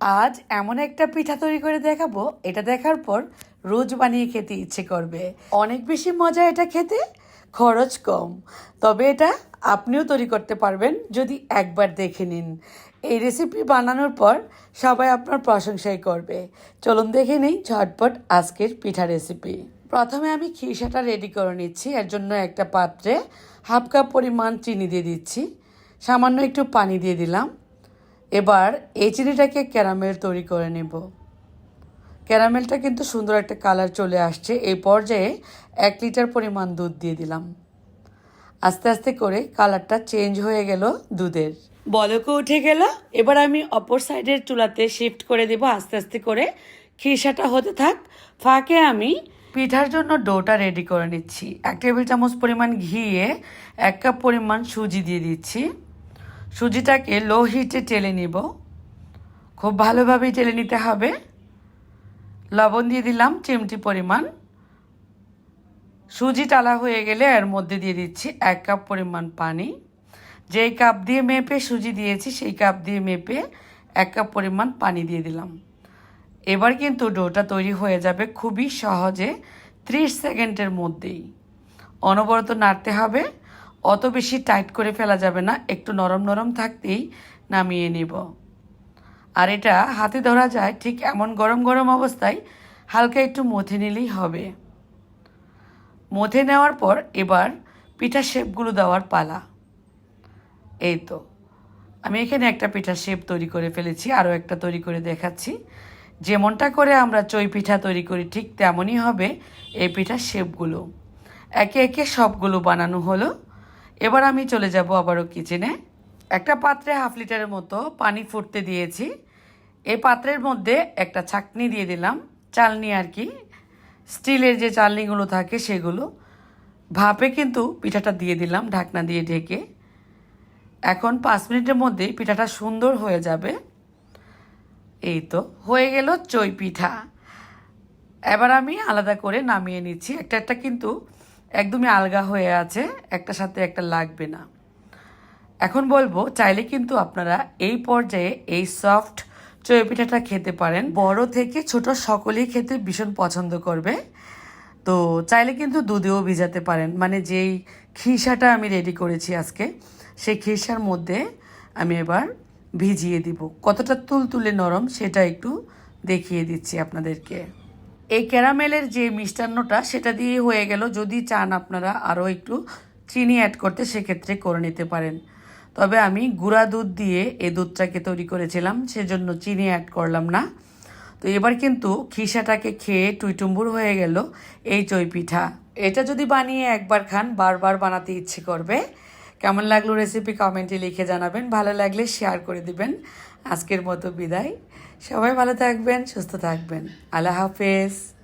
আজ এমন একটা পিঠা তৈরি করে দেখাবো। এটা দেখার পর রোজ বানিয়ে খেতে ইচ্ছে করবে। অনেক বেশি মজা এটা খেতে, খরচ কম। তবে এটা আপনিও তৈরি করতে পারবেন যদি একবার দেখে নিন। এই রেসিপি বানানোর পর সবাই আপনার প্রশংসাই করবে। চলুন দেখে নিই ঝটপট আজকের পিঠা রেসিপি প্রথমে আমি খিসাটা রেডি করে নিচ্ছি। এর জন্য একটা পাত্রে হাফ কাপ পরিমাণ চিনি দিয়ে দিচ্ছি। সামান্য একটু পানি দিয়ে দিলাম। এবার এই চিনিটাকে ক্যারামেল তৈরি করে নেব। ক্যারামেলটা কিন্তু সুন্দর একটা কালার চলে আসছে। এই পর্যায়ে এক লিটার পরিমাণ দুধ দিয়ে দিলাম। আস্তে আস্তে করে কালারটা চেঞ্জ হয়ে গেল দুধের। বলকও উঠে গেল। এবার আমি অপর সাইডের চুলাতে শিফট করে দেব আস্তে আস্তে করে। খিসাটা হতে থাক। ফাঁকে আমি পিঠার জন্য ডোটা রেডি করে নিচ্ছি। এক টেবিল চামচ পরিমাণ ঘিয়ে এক কাপ পরিমাণ সুজি দিয়ে দিচ্ছি। সুজিটাকে লো হিটে টেলে নিব। খুব ভালোভাবেই টেলে নিতে হবে। লবণ দিয়ে দিলাম চিমটি পরিমাণ। সুজি টালা হয়ে গেলে এর মধ্যে দিয়ে দিচ্ছি এক কাপ পরিমাণ পানি। যেই কাপ দিয়ে মেপে সুজি দিয়েছি, সেই কাপ দিয়ে মেপে এক কাপ পরিমাণ পানি দিয়ে দিলাম। এবার কিন্তু ডোটা তৈরি হয়ে যাবে খুবই সহজে ত্রিশ সেকেন্ডের মধ্যেই। অনবরত নাড়তে হবে। অত বেশি টাইট করে ফেলা যাবে না, একটু নরম নরম থাকতেই নামিয়ে নেব। আর এটা হাতে ধরা যায় ঠিক এমন গরম গরম অবস্থায় হালকা একটু মথে নিলেই হবে। মথে নেওয়ার পর এবার পিঠা শেপগুলো দেওয়ার পালা। এই তো, আমি এখানে একটা পিঠার শেপ তৈরি করে ফেলেছি, আরও একটা তৈরি করে দেখাচ্ছি। যেমনটা করে আমরা চই পিঠা তৈরি করি ঠিক তেমনই হবে এই পিঠার শেপগুলো। একে একে সবগুলো বানানো হলো। এবার আমি চলে যাব আবারও কিচেনে একটা পাত্রে হাফ লিটারের মতো পানি ফুটতে দিয়েছি। এই পাত্রের মধ্যে একটা ছাকনি দিয়ে দিলাম, চালনি আর কি। স্টিলের যে চালনিগুলো থাকে সেগুলো। ভাপে কিন্তু পিঠাটা দিয়ে দিলাম, ঢাকনা দিয়ে ঢেকে। এখন পাঁচ মিনিটের মধ্যেই পিঠাটা সুন্দর হয়ে যাবে। এই তো, হয়ে গেল চই পিঠা এবার আমি আলাদা করে নামিয়ে নিচ্ছি। একটা একটা কিন্তু একদমই আলগা হয়ে আছে একটা সাথে একটা লাগবে না। এখন বলব, চাইলে কিন্তু আপনারা এই পর্যায়ে এই সফট চই পিঠাটা খেতে পারেন। বড় থেকে ছোট সকলেই খেতে ভীষণ পছন্দ করবে। তো চাইলে কিন্তু দুধেও ভিজাতে পারেন। মানে যেই খিসাটা আমি রেডি করেছি আজকে, সেই খিসার মধ্যে আমি এবার ভিজিয়ে দিব। কতটা তুলতুলে নরম সেটা একটু দেখিয়ে দিচ্ছি আপনাদেরকে। এই ক্যারামেলের যে মিষ্টান্নটা, সেটা দিয়ে হয়ে গেল। যদি চান আপনারা আরও একটু চিনি অ্যাড করতে, সেক্ষেত্রে করে নিতে পারেন। তবে আমি গুঁড়া দুধ দিয়ে এই দুধটাকে তৈরি করেছিলাম, সেজন্য চিনি অ্যাড করলাম না। তো এবার কিন্তু খিসাটাকে খেয়ে টুইটুম্বুর হয়ে গেল এই চই পিঠা এটা যদি বানিয়ে একবার খান, বারবার বানাতে ইচ্ছে করবে। কেমন লাগল রেসিপি কমেন্টে লিখে জানাবেন। ভালো লাগলে শেয়ার করে দিবেন। আজকের মতো বিদায়। সবাই ভালো থাকবেন, সুস্থ থাকবেন। আল্লাহ হাফেজ।